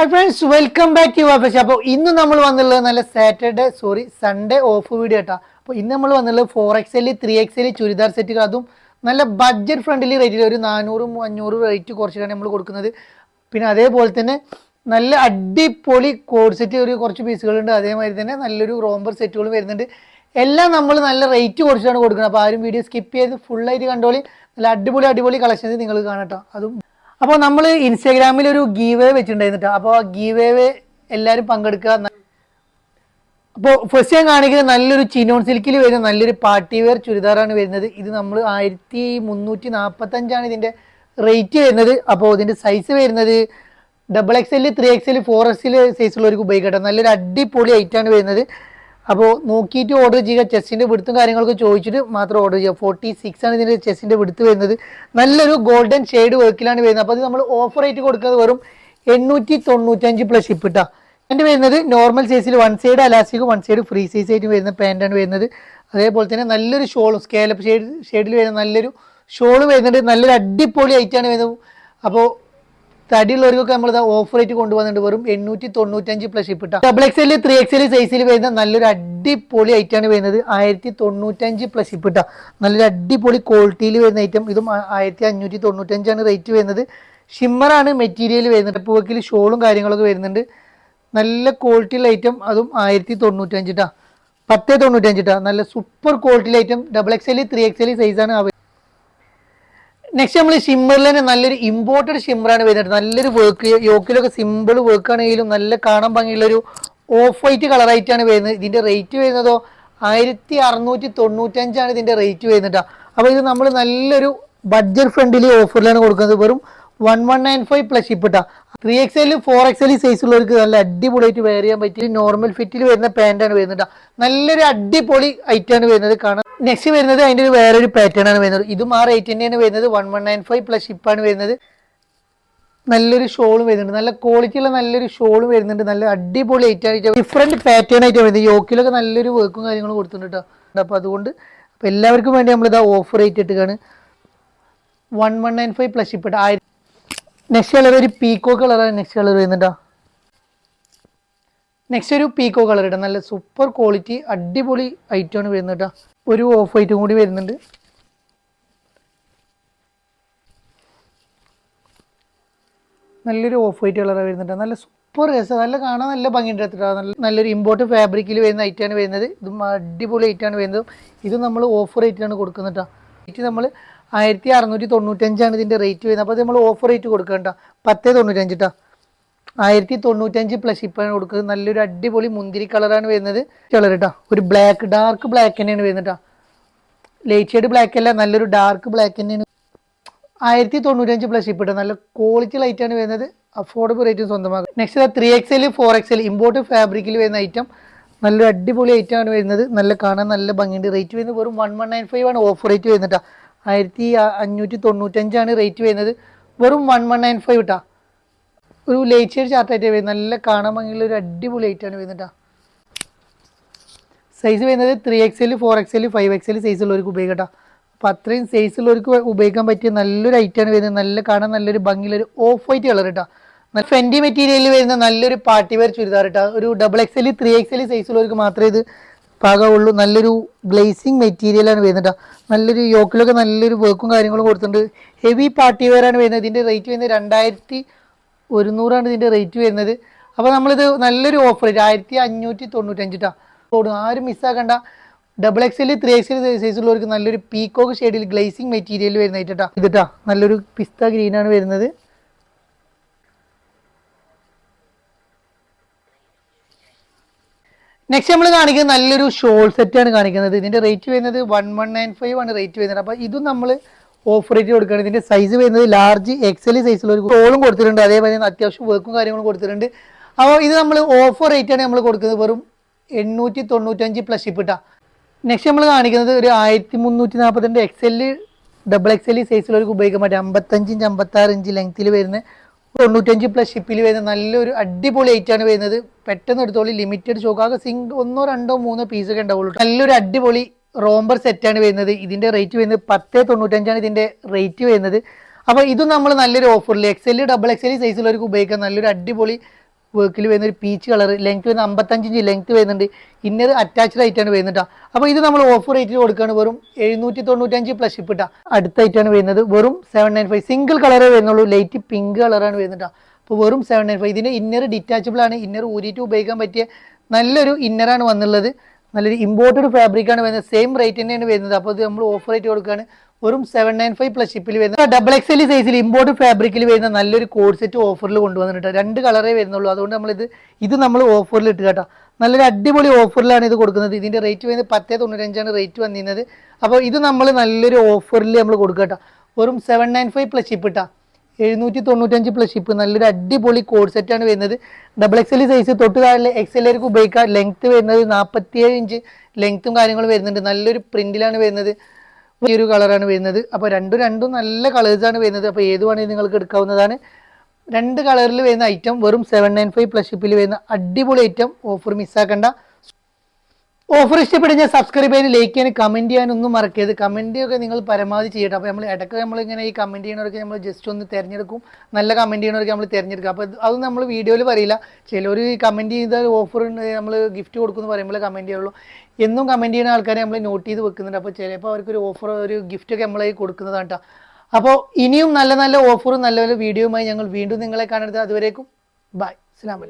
Hi friends welcome back to വാഫേഷ് അപ്പോൾ ഇന്ന് നമ്മൾ വന്നുള്ളത് നല്ല Saturday sorry Sunday of video കേട്ടോ അപ്പോൾ ഇന്ന് നമ്മൾ വന്നുള്ളത് four X L three X L churidar സെറ്റുകൾ അതും നല്ല ബഡ്ജറ്റ് ഫ്രണ്ട്ലി റേറ്റിൽ ഒരു നാനൂറും അഞ്ഞൂറും റേറ്റ് കുറച്ചിട്ടാണ് നമ്മൾ കൊടുക്കുന്നത്. പിന്നെ അതേപോലെ തന്നെ നല്ല അടിപൊളി കോഡ് സെറ്റ് ഒരു കുറച്ച് പീസുകളുണ്ട് അതേമാതിരി തന്നെ നല്ലൊരു റോംബർ സെറ്റുകളും വരുന്നുണ്ട്. എല്ലാം നമ്മൾ നല്ല റേറ്റ് കുറച്ചിട്ടാണ് കൊടുക്കുന്നത്. അപ്പോൾ ആരും വീഡിയോ സ്കിപ്പ് ചെയ്ത് ഫുള്ളായിട്ട് കണ്ടോളി. നല്ല അടിപൊളി അടിപൊളി കളക്ഷൻസ് നിങ്ങൾ കാണട്ടോ അതും അപ്പോൾ നമ്മൾ ഇൻസ്റ്റാഗ്രാമിൽ ഒരു ഗീവേ വെച്ചിട്ടുണ്ടായിരുന്നു അപ്പോൾ ആ ഗീവേ എല്ലാവരും പങ്കെടുക്കുക അപ്പോൾ ഫസ്റ്റ് ഞാൻ കാണിക്കുന്നത് നല്ലൊരു ചിനോൺ സിൽക്കിൽ വരുന്ന നല്ലൊരു പാർട്ടി വെയർ ചുരിദാറാണ് വരുന്നത്. ഇത് നമ്മൾ ആയിരത്തി മുന്നൂറ്റി നാൽപ്പത്തഞ്ചാണ് ഇതിന്റെ റേറ്റ് വരുന്നത് അപ്പോൾ ഇതിന്റെ സൈസ് വരുന്നത് double X L three X L four X L സൈസുള്ളവർക്ക് ഉപയോഗിക്കട്ടെ നല്ലൊരു അടിപൊളി ഐറ്റാണ് വരുന്നത്. അപ്പോൾ നോക്കിയിട്ട് ഓർഡർ ചെയ്യുക. ചെസ്സിന്റെ വിടുത്തും കാര്യങ്ങളൊക്കെ ചോദിച്ചിട്ട് മാത്രം ഓർഡർ ചെയ്യുക. ഫോർട്ടി സിക്സ് ആണ് ഇതിന്റെ ചെസ്സിന്റെ വിടുത്ത് വരുന്നത്. നല്ലൊരു ഗോൾഡൻ ഷെയ്ഡ് വർക്കിലാണ് വരുന്നത്. അപ്പോൾ അത് നമ്മൾ ഓഫർ റേറ്റ് കൊടുക്കുന്നത് വെറും എണ്ണൂറ്റി തൊണ്ണൂറ്റഞ്ച് പ്ലസ് ഷിപ്പ് കിട്ടുക എന്റെ വരുന്നത് നോർമൽ സൈസിൽ one side elastic one side free size ആയിട്ട് വരുന്ന പാന്റാണ് വരുന്നത്. അതേപോലെ തന്നെ നല്ലൊരു ഷോളും സ്കേലപ്പ് ഷെയ്ഡ് ഷെയ്ഡിൽ വരുന്ന നല്ലൊരു ഷോൾ വരുന്നുണ്ട്. നല്ലൊരു അടിപൊളി ഐറ്റാണ് വരുന്നത്. അപ്പോൾ തടിയുള്ളവർക്കൊക്കെ നമ്മൾ ഓഫർ റേറ്റ് കൊണ്ടുവന്നിട്ട് വെറും എണ്ണൂറ്റി തൊണ്ണൂറ്റഞ്ച് പ്ലസ് ഷിപ്പ് ഇട്ടാ double X L three X L സൈസിൽ വരുന്ന നല്ലൊരു അടിപൊളി ഐറ്റമാണ് വരുന്നത്. ആയിരത്തി തൊണ്ണൂറ്റഞ്ച് പ്ലസ് ഷിപ്പ് ഇട്ടാ. നല്ലൊരു അടിപൊളി ക്വാളിറ്റിയിൽ വരുന്ന ഐറ്റം ഇതും ആയിരത്തി അഞ്ഞൂറ്റി തൊണ്ണൂറ്റഞ്ചാണ് റേറ്റ് വരുന്നത്. ഷിമ്മറാണ് മെറ്റീരിയൽ വരുന്നത് പൂവക്കിൽ ഷോളും കാര്യങ്ങളൊക്കെ വരുന്നുണ്ട്. നല്ല ക്വാളിറ്റിയുള്ള ഐറ്റം അതും ആയിരത്തി തൊണ്ണൂറ്റഞ്ച് ട്ടാ പത്ത് തൊണ്ണൂറ്റഞ്ച് ട്ടാ നല്ല സൂപ്പർ ക്വാളിറ്റിയുള്ള item double X L three X L സൈസാണ് നെക്സ്റ്റ് നമ്മൾ ഷിമ്മറിൽ തന്നെ നല്ലൊരു ഇമ്പോർട്ടഡ് ഷിമ്മറാണ് വരുന്നത്. നല്ലൊരു വർക്ക് യോക്കിലൊക്കെ സിമ്പിൾ വർക്ക് ആണെങ്കിലും നല്ല കാണാൻ ഭംഗിയുള്ള ഒരു ഓഫ് വൈറ്റ് കളറായിട്ടാണ് വരുന്നത്. ഇതിന്റെ റേറ്റ് വരുന്നതോ ആയിരത്തി അറുന്നൂറ്റി തൊണ്ണൂറ്റഞ്ചാണ് ഇതിന്റെ റേറ്റ് വരുന്നത് അപ്പോൾ ഇത് നമ്മൾ നല്ലൊരു ബഡ്ജറ്റ് ഫ്രണ്ട്ലി ഓഫറിലാണ് കൊടുക്കുന്നത്. വെറും one one nine five plus ship ഇട്ടാ three X L four X L size ഉള്ളവർക്ക് നല്ല അടിപൊളിയായിട്ട് വെയർ ചെയ്യാൻ പറ്റിയ നോർമൽ ഫിറ്റിൽ വരുന്ന പാന്റാണ് വരുന്നത് നല്ലൊരു അടിപൊളി ഐറ്റാണ് വരുന്നത് കാണാൻ നെക്സ്റ്റ് വരുന്നത് അതിന്റെ ഒരു വേറൊരു പാറ്റേൺ ആണ് വരുന്നത്. ഇത് മാർ റേറ്റ് തന്നെയാണ് വരുന്നത്. One one nine five plus ഷിപ്പാണ് വരുന്നത്. നല്ലൊരു ഷോളും വരുന്നുണ്ട്. നല്ല ക്വാളിറ്റി ഉള്ള നല്ലൊരു ഷോളും വരുന്നുണ്ട്. നല്ല അടിപൊളി ഐറ്റായിട്ട് ഡിഫറെന്റ് പാറ്റേൺ ആയിട്ട് വരുന്നത്. യോക്കിലൊക്കെ നല്ലൊരു വർക്കും കാര്യങ്ങളും കൊടുത്തിട്ടുണ്ട് കേട്ടോ അപ്പോൾ അതുകൊണ്ട് അപ്പോൾ എല്ലാവർക്കും വേണ്ടി നമ്മളിതാ offer rate ഇട്ടുകയാണ് one one nine five plus ship ആയിരം. നെക്സ്റ്റ് കളർ ഒരു പീക്കോ കളറാണ് നെക്സ്റ്റ് കളർ വരുന്നുണ്ടോ നെക്സ്റ്റ് ഒരു പീക്കോ കളർ ഇടാം. നല്ല സൂപ്പർ ക്വാളിറ്റി അടിപൊളി ഐറ്റമാണ് വരുന്നത് ഒരു ഓഫ് വൈറ്റും കൂടി വരുന്നുണ്ട്. നല്ലൊരു ഓഫ് വൈറ്റ് കളറാണ് വരുന്നുണ്ട്. നല്ല സൂപ്പർ രസം. നല്ല കാണാൻ നല്ല ഭംഗിയുണ്ട് കേട്ടോ. നല്ല നല്ലൊരു ഇമ്പോർട്ട് ഫാബ്രിക്കിൽ വരുന്ന ഐറ്റാണ് വരുന്നത്. ഇതും അടിപൊളി ഐറ്റാണ് വരുന്നത്. ഇത് നമ്മൾ ഓഫർ റേറ്റിലാണ് കൊടുക്കുന്നത് റേറ്റ് നമ്മൾ ആയിരത്തി അറുന്നൂറ്റി തൊണ്ണൂറ്റഞ്ചാണ് ഇതിന്റെ റേറ്റ് വരുന്നത്. അപ്പോൾ നമ്മൾ ഓഫർ റേറ്റ് കൊടുക്കണ്ട പത്തേ തൊണ്ണൂറ്റഞ്ച് കേട്ടോ ആയിരത്തി തൊണ്ണൂറ്റഞ്ച് പ്ലസ് ഇപ്പാണ് കൊടുക്കുന്നത്. നല്ലൊരു അടിപൊളി മുന്തിരി കളറാണ് വരുന്നത്. കളർ കേട്ടോ ഒരു ബ്ലാക്ക് ഡാർക്ക് ബ്ലാക്ക് തന്നെയാണ് വരുന്നത് കേട്ടോ ലൈറ്റ് ഷെയ്ഡ് ബ്ലാക്ക് അല്ല നല്ലൊരു ഡാർക്ക് ബ്ലാക്ക് തന്നെയാണ്. ആയിരത്തി തൊണ്ണൂറ്റഞ്ച് പ്ലസ് ഇപ്പിട്ട് നല്ല ക്വാളിറ്റി ലൈറ്റ് ആണ് വരുന്നത്. Affordable rate സ്വന്തമാക്കുക next three X L four X L import ഫാബ്രിക്കിൽ വരുന്ന ഐറ്റം നല്ലൊരു അടിപൊളി ഐറ്റം ആണ് വരുന്നത്. നല്ല കാണാൻ നല്ല ഭംഗിയുണ്ട്. റേറ്റ് വരുന്നത് വെറും വൺ വൺ നയൻ ഫൈവ് ആണ്. ഓഫർ റേറ്റ് വരുന്നത് കേട്ടോ ആയിരത്തി അഞ്ഞൂറ്റി തൊണ്ണൂറ്റഞ്ചാണ് റേറ്റ് വരുന്നത്. വെറും വൺ വൺ നയൻ ഫൈവ് കേട്ടോ ഒരു ലൈറ്റ് ഷെയ്ഡ് ചാർട്ടായിട്ട് വരുന്നത്. നല്ല കാണാൻ ഭംഗിയുള്ള ഒരു അടിപൊളി ലൈറ്റ് ആണ് വരുന്നത് സൈസ് വരുന്നത് three X L four X L five X L size ഉള്ളവർക്ക് ഉപയോഗിക്കട്ടോ അപ്പം അത്രയും സൈസ് ഉള്ളവർക്ക് ഉപയോഗിക്കാൻ പറ്റിയ നല്ലൊരു ഐറ്റാണ് വരുന്നത്. നല്ല കാണാൻ നല്ലൊരു ഭംഗിയിലൊരു ഓഫ് വൈറ്റ് കളർ കേട്ടോ നല്ല ഫെൻഡി മെറ്റീരിയലിൽ വരുന്ന നല്ലൊരു പാർട്ടി വെയർ ചുരിദാർ കേട്ടോ ഒരു double X L three X L size ഉള്ളവർക്ക് മാത്രമേ ഇത് പാകമുള്ളൂ നല്ലൊരു ഗ്ലേസിങ് മെറ്റീരിയലാണ് വരുന്നത് നല്ലൊരു യോക്കിലൊക്കെ നല്ലൊരു വർക്കും കാര്യങ്ങളും കൊടുത്തിട്ടുണ്ട്. ഹെവി പാർട്ടി വെയർ ആണ് വരുന്നത്. ഇതിന്റെ റേറ്റ് വരുന്നത് രണ്ടായിരത്തി ഒരുന്നൂറാണ് ഇതിന്റെ റേറ്റ് വരുന്നത്. അപ്പോൾ നമ്മളിത് നല്ലൊരു ഓഫർ ആയിരത്തി അഞ്ഞൂറ്റി തൊണ്ണൂറ്റഞ്ച് ട്ടാ ഓടും ആരും മിസ്സാക്കണ്ട double X L three X L size ഉള്ളവർക്ക് നല്ലൊരു പീക്കോക്ക് ഷെയ്ഡിൽ ഗ്ലേസിങ് മെറ്റീരിയൽ വരുന്നതായിട്ടാ ഇതിട്ടാ നല്ലൊരു പിസ്ത ഗ്രീനാണ് വരുന്നത്. നെക്സ്റ്റ് നമ്മൾ കാണിക്കുന്നത് നല്ലൊരു ഷോൾ സെറ്റാണ് കാണിക്കുന്നത്. ഇതിന്റെ റേറ്റ് വരുന്നത് വൺ വൺ നയൻ ഫൈവ് ആണ് റേറ്റ് വരുന്നത്. അപ്പോൾ ഇതും നമ്മൾ ഓഫ് റേറ്റ് കൊടുക്കുകയാണ്. ഇതിന്റെ സൈസ് വരുന്നത് ലാർജ് എക്സൽ സൈസിലുള്ള ഒരു ടോളും കൊടുത്തിട്ടുണ്ട്. അതേപോലെ അത്യാവശ്യം വർക്കും കാര്യങ്ങളും കൊടുത്തിട്ടുണ്ട്. അപ്പോൾ ഇത് നമ്മൾ ഓഫർ റേറ്റ് ആണ് നമ്മൾ കൊടുക്കുന്നത്. വെറും എണ്ണൂറ്റി തൊണ്ണൂറ്റഞ്ച് പ്ലസ് ഷിപ്പിട്ടാ നെക്സ്റ്റ് നമ്മൾ കാണിക്കുന്നത് ഒരു ആയിരത്തി മുന്നൂറ്റി നാൽപ്പത്തിരണ്ട് എക്സൽ ഡബിൾ എക്സൽ ഒരു ഉപയോഗിക്കാൻ പറ്റും. അമ്പത്തഞ്ച് ഇഞ്ച് അമ്പത്താറ് ഇഞ്ച് ലെങ്ത്തിൽ വരുന്ന തൊണ്ണൂറ്റഞ്ച് പ്ലസ് ഷിപ്പിൽ വരുന്ന നല്ലൊരു അടിപൊളി ഐറ്റാണ് വരുന്നത്. പെട്ടെന്ന് എടുത്തോളി ലിമിറ്റഡ് സ്റ്റോക്ക് ആകെ സിംഗ് ഒന്നോ രണ്ടോ മൂന്നോ പീസൊക്കെ ഉണ്ടാവുള്ളൂ. നല്ലൊരു അടിപൊളി റോംബർ സെറ്റാണ് വരുന്നത്. ഇതിന്റെ റേറ്റ് വരുന്നത് പത്ത് തൊണ്ണൂറ്റഞ്ചാണ് ഇതിന്റെ റേറ്റ് വരുന്നത്. അപ്പോൾ ഇതും നമ്മൾ നല്ലൊരു ഓഫറിൽ X L double X L സൈസിലുള്ളവർക്ക് ഉപയോഗിക്കാം. നല്ലൊരു അടിപൊളി വർക്കിൽ വരുന്ന ഒരു പീച്ച് കളർ ലെങ്ത് വരുന്ന അമ്പത്തഞ്ചിഞ്ച് ലെങ്ത് വരുന്നുണ്ട്. ഇന്നർ അറ്റാച്ച്ഡ് ആയിട്ടാണ് വരുന്നത്. അപ്പോൾ ഇത് നമ്മൾ ഓഫർ റേറ്റിൽ കൊടുക്കുകയാണ് വെറും എഴുന്നൂറ്റി തൊണ്ണൂറ്റഞ്ച് പ്ലസ് ഷിപ്പ് ഇട്ടാ അടുത്തായിട്ടാണ് വരുന്നത്. വെറും സെവൻ നയൻ ഫൈവ് സിംഗിൾ കളറേ വരുന്നുള്ളൂ. ലൈറ്റ് പിങ്ക് കളറാണ് വരുന്നത് അപ്പോൾ വെറും സെവൻ നയൻ ഫൈവ് ഇതിന്റെ ഇന്നർ ഡിറ്റാച്ചബിൾ ആണ്. ഇന്നർ ഊരിയിട്ട് ഉപയോഗിക്കാൻ പറ്റിയ നല്ലൊരു ഇന്നറാണ് വന്നുള്ളത്. നല്ലൊരു ഇമ്പോർട്ടഡ് ഫാബ്രിക്കാണ് വരുന്നത്. സെയിം റേറ്റ് തന്നെയാണ് വരുന്നത്. അപ്പോൾ ഇത് നമ്മൾ ഓഫർ റേറ്റ് കൊടുക്കുകയാണ്. വെറും സെവൻ നയൻ ഫൈവ് പ്ലസ് ഷിപ്പിൽ വരുന്നത്. ഡബിൾ എക്സ് എൽ സൈസിൽ ഇമ്പോർട്ട് ഫാബ്രിക്കിൽ വരുന്ന നല്ലൊരു കോഡ് സെറ്റ് ഓഫറിൽ കൊണ്ടുവന്നിട്ട് രണ്ട് കളറേ വരുന്നുള്ളൂ. അതുകൊണ്ട് നമ്മളിത് ഇത് നമ്മൾ ഓഫറിൽ ഇട്ട് കേട്ടോ. നല്ലൊരു അടിപൊളി ഓഫറിലാണ് ഇത് കൊടുക്കുന്നത്. ഇതിന്റെ റേറ്റ് വരുന്നത് പത്തേ തൊണ്ണൂറ്റഞ്ചാണ് റേറ്റ് വന്നിരുന്നത്. അപ്പോൾ ഇത് നമ്മൾ നല്ലൊരു ഓഫറിൽ നമ്മൾ കൊടുക്കുക കേട്ടോ. വെറും seven nine five plus ship ഇട്ടാ. എഴുന്നൂറ്റി തൊണ്ണൂറ്റഞ്ച് പ്ലസ് ഷിപ്പ് നല്ലൊരു അടിപൊളി കോഡ് സെറ്റാണ് വരുന്നത്. ഡബിൾ എക്സ് എൽ സൈസ് തൊട്ട് താഴെ എക്സ് എല്ലാവർക്കും ഉപയോഗിക്കാം. ലെങ്ത്ത് വരുന്നത് നാൽപ്പത്തിയേഴ് ഇഞ്ച് ലെങ്ത്തും കാര്യങ്ങളും വരുന്നുണ്ട്. നല്ലൊരു പ്രിന്റിലാണ് വരുന്നത്. ഈ ഒരു കളറാണ് വരുന്നത്. അപ്പോൾ രണ്ടും രണ്ടും നല്ല കളേഴ്സാണ് വരുന്നത്. അപ്പോൾ ഏത് വേണമെങ്കിൽ നിങ്ങൾക്ക് എടുക്കാവുന്നതാണ്. രണ്ട് കളറിൽ വരുന്ന ഐറ്റം വെറും സെവൻ നയൻ ഫൈവ് പ്ലസ് ഷിപ്പിൽ വരുന്ന അടിപൊളി ഐറ്റം ഓഫർ മിസ്സാക്കണ്ട ഓഫർ ഇഷ്ടപ്പെടുന്ന സബ്സ്ക്രൈബ് ചെയ്യാൻ ലൈക്ക് ചെയ്യാൻ കമന്റ് ചെയ്യാനൊന്നും മറക്കരുത്. കമന്റ് ഒക്കെ നിങ്ങൾ പരമാവധി ചെയ്യട്ടെ. അപ്പോൾ നമ്മൾ ഇടയ്ക്ക് നമ്മളിങ്ങനെ ഈ കമന്റ് ചെയ്യണവർക്ക് നമ്മൾ ജസ്റ്റ് ഒന്ന് തിരഞ്ഞെടുക്കും. നല്ല കമന്റ് ചെയ്യണവർക്ക് നമ്മൾ തിരഞ്ഞെടുക്കും. അപ്പോൾ അത് നമ്മൾ വീഡിയോയിൽ പറയില്ല. ചിലർ ഈ കമന്റ് ചെയ്ത ഓഫർ നമ്മൾ ഗിഫ്റ്റ് കൊടുക്കുമെന്ന് പറയുമ്പോൾ കമന്റ് ചെയ്യുള്ളൂ. എന്നും കമന്റ് ചെയ്യുന്ന ആൾക്കാരെ നമ്മൾ നോട്ട് ചെയ്ത് വെക്കുന്നുണ്ട്. അപ്പോൾ ചിലപ്പോൾ അവർക്കൊരു ഓഫർ ഒരു ഗിഫ്റ്റ് ഒക്കെ നമ്മളായി കൊടുക്കുന്നതാണ് കേട്ടോ അപ്പോൾ ഇനിയും നല്ല നല്ല ഓഫറും നല്ല നല്ല വീഡിയോയുമായി ഞങ്ങൾ വീണ്ടും നിങ്ങളെ കാണരുത് അതുവരേക്കും. ബൈ അസ്സാം വലൈക്കും